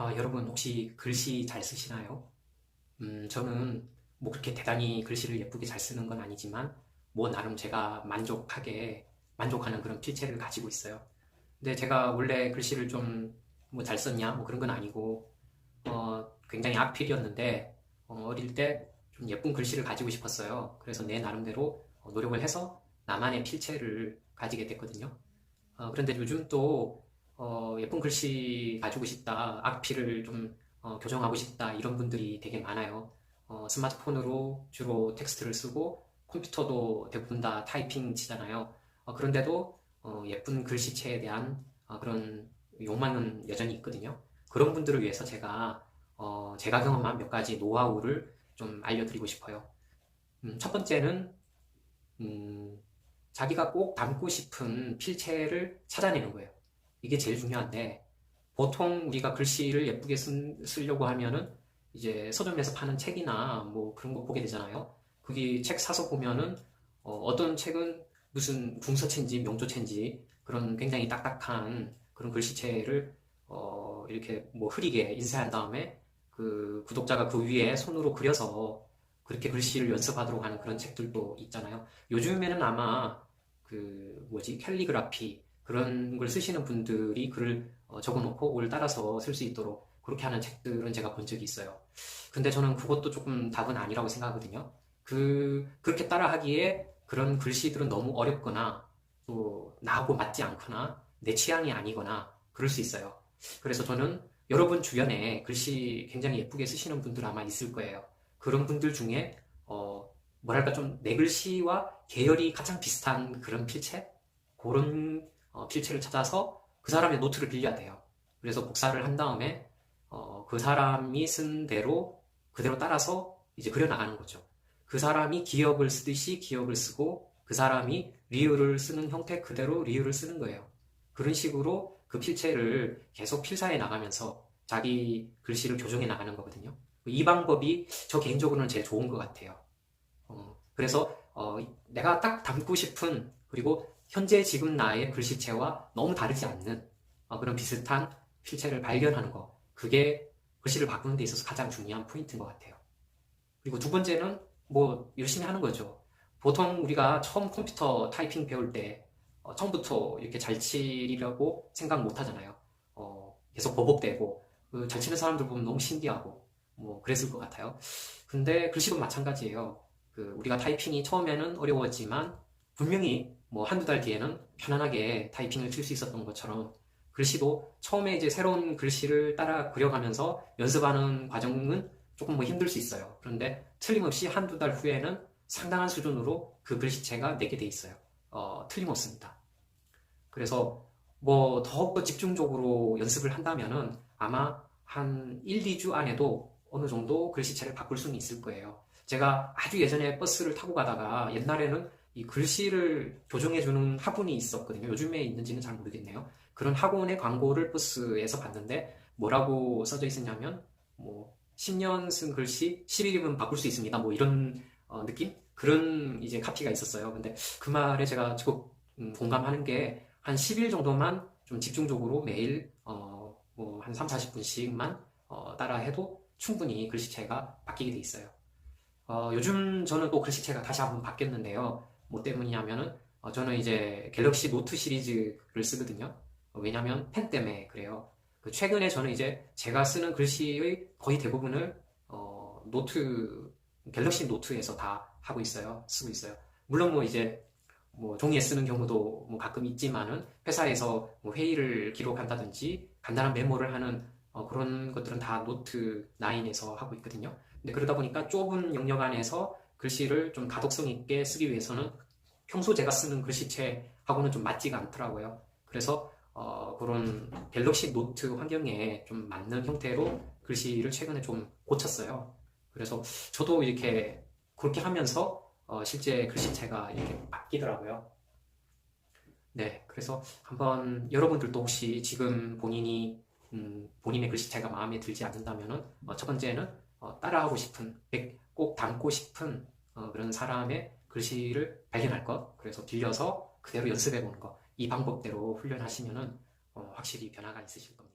아, 여러분 혹시 글씨 잘 쓰시나요? 음, 저는 뭐 그렇게 대단히 글씨를 예쁘게 잘 쓰는 건 아니지만 뭐 나름 제가 만족하게 만족하는 그런 필체를 가지고 있어요. 근데 제가 원래 글씨를 좀 뭐 잘 썼냐 뭐 그런 건 아니고 어, 굉장히 악필이었는데 어, 릴 때 좀 예쁜 글씨를 가지고 싶었어요. 그래서 내 나름대로 어, 노력을 해서 나만의 필체를 가지게 됐거든요. 어, 그런데 요즘 또 어, 예쁜 글씨 가지고 싶다, 악필을 좀 어, 교정하고 싶다 이런 분들이 되게 많아요. 어, 스마트폰으로 주로 텍스트를 쓰고 컴퓨터도 대부분 다 타이핑 치잖아요. 어, 그런데도 어, 예쁜 글씨체에 대한 어, 그런 욕망은 여전히 있거든요. 그런 분들을 위해서 제가 어, 제가 경험한 몇 가지 노하우를 좀 알려드리고 싶어요. 음, 첫 번째는 음, 자기가 꼭 담고 싶은 필체를 찾아내는 거예요. 이게 제일 중요한데 보통 우리가 글씨를 예쁘게 쓴- 쓰려고 하면은 이제 서점에서 파는 책이나 뭐 그런 거 보게 되잖아요. 거기 책 사서 보면은 어, 떤 책은 무슨 궁서체인지 명조체인지 그런 굉장히 딱딱한 그런 글씨체를 어, 이렇게 뭐 흐리게 인쇄한 다음에 그 구독자가 그 위에 손으로 그려서 그렇게 글씨를 연습하도록 하는 그런 책들도 있잖아요. 요즘에는 아마 그 뭐지 캘리그라피 그런 걸 쓰시는 분들이 글을 어, 적어놓고 그걸 따라서 쓸 수 있도록 그렇게 하는 책들은 제가 본 적이 있어요. 근데 저는 그것도 조금 답은 아니라고 생각하거든요. 그 그렇게 따라하기에 그런 글씨들은 너무 어렵거나 또 나하고 맞지 않거나 내 취향이 아니거나 그럴 수 있어요. 그래서 저는 여러분 주변에 글씨 굉장히 예쁘게 쓰시는 분들 아마 있을 거예요. 그런 분들 중에 어 뭐랄까 좀 내 글씨와 계열이 가장 비슷한 그런 필체 그런 어, 필체를 찾아서 그 사람의 노트를 빌려야 돼요. 그래서 복사를 한 다음에 어, 그 사람이 쓴 대로 그대로 따라서 이제 그려나가는 거죠. 그 사람이 기억을 쓰듯이 기억을 쓰고 그 사람이 리을을 쓰는 형태 그대로 리을을 쓰는 거예요. 그런 식으로 그 필체를 계속 필사해 나가면서 자기 글씨를 교정해 나가는 거거든요. 이 방법이 저 개인적으로는 제일 좋은 것 같아요. 어, 그래서 어, 내가 딱 담고 싶은 그리고 현재 지금 나의 글씨체와 너무 다르지 않는 어, 그런 비슷한 필체를 발견하는 거 그게 글씨를 바꾸는 데 있어서 가장 중요한 포인트인 것 같아요. 그리고 두 번째는 뭐 열심히 하는 거죠. 보통 우리가 처음 컴퓨터 타이핑 배울 때 어, 처음부터 이렇게 잘 치려고 생각 못 하잖아요. 어, 계속 버벅대고 그 잘 치는 사람들 보면 너무 신기하고 뭐 그랬을 것 같아요. 근데 글씨도 마찬가지예요. 그 우리가 타이핑이 처음에는 어려웠지만 분명히 뭐 한두 달 뒤에는 편안하게 타이핑을 칠 수 있었던 것처럼 글씨도 처음에 이제 새로운 글씨를 따라 그려가면서 연습하는 과정은 조금 뭐 힘들 수 있어요. 그런데 틀림없이 한두 달 후에는 상당한 수준으로 그 글씨체가 내게 돼 있어요. 어, 틀림없습니다. 그래서 뭐 더욱더 집중적으로 연습을 한다면은 아마 한 1, 2주 안에도 어느 정도 글씨체를 바꿀 수는 있을 거예요. 제가 아주 예전에 버스를 타고 가다가 옛날에는 이 글씨를 교정해주는 학원이 있었거든요. 요즘에 있는지는 잘 모르겠네요. 그런 학원의 광고를 버스에서 봤는데 뭐라고 써져 있었냐면 뭐 10년 쓴 글씨 11이면 바꿀 수 있습니다. 뭐 이런 어, 느낌? 그런 이제 카피가 있었어요. 근데 그 말에 제가 조금 음, 공감하는 게 한 10일 정도만 좀 집중적으로 매일 어, 뭐 한 3, 40분씩만 어, 따라 해도 충분히 글씨체가 바뀌게 돼 있어요. 어, 요즘 저는 또 글씨체가 다시 한번 바뀌었는데요. 뭐 때문이냐면은 어, 저는 이제 갤럭시 노트 시리즈를 쓰거든요. 어, 왜냐면 펜 때문에 그래요. 그 최근에 저는 이제 제가 쓰는 글씨의 거의 대부분을 어, 노트 갤럭시 노트에서 다 하고 있어요. 쓰고 있어요. 물론 뭐 이제 뭐 종이에 쓰는 경우도 뭐 가끔 있지만은 회사에서 뭐 회의를 기록한다든지 간단한 메모를 하는 어, 그런 것들은 다 노트 9에서 하고 있거든요. 근데 그러다 보니까 좁은 영역 안에서 글씨를 좀 가독성 있게 쓰기 위해서는 평소 제가 쓰는 글씨체하고는 좀 맞지가 않더라고요. 그래서 어, 그런 갤럭시 노트 환경에 좀 맞는 형태로 글씨를 최근에 좀 고쳤어요. 그래서 저도 이렇게 그렇게 하면서 어, 실제 글씨체가 이렇게 바뀌더라고요. 네, 그래서 한번 여러분들도 혹시 지금 본인이 음, 본인의 글씨체가 마음에 들지 않는다면은 어, 첫 번째는 어, 따라하고 싶은, 꼭 담고 싶은 어, 그런 사람의 글씨를 발견할 것, 그래서 빌려서 그대로 연습해 보는 것, 이 방법대로 훈련하시면은 어, 확실히 변화가 있으실 겁니다.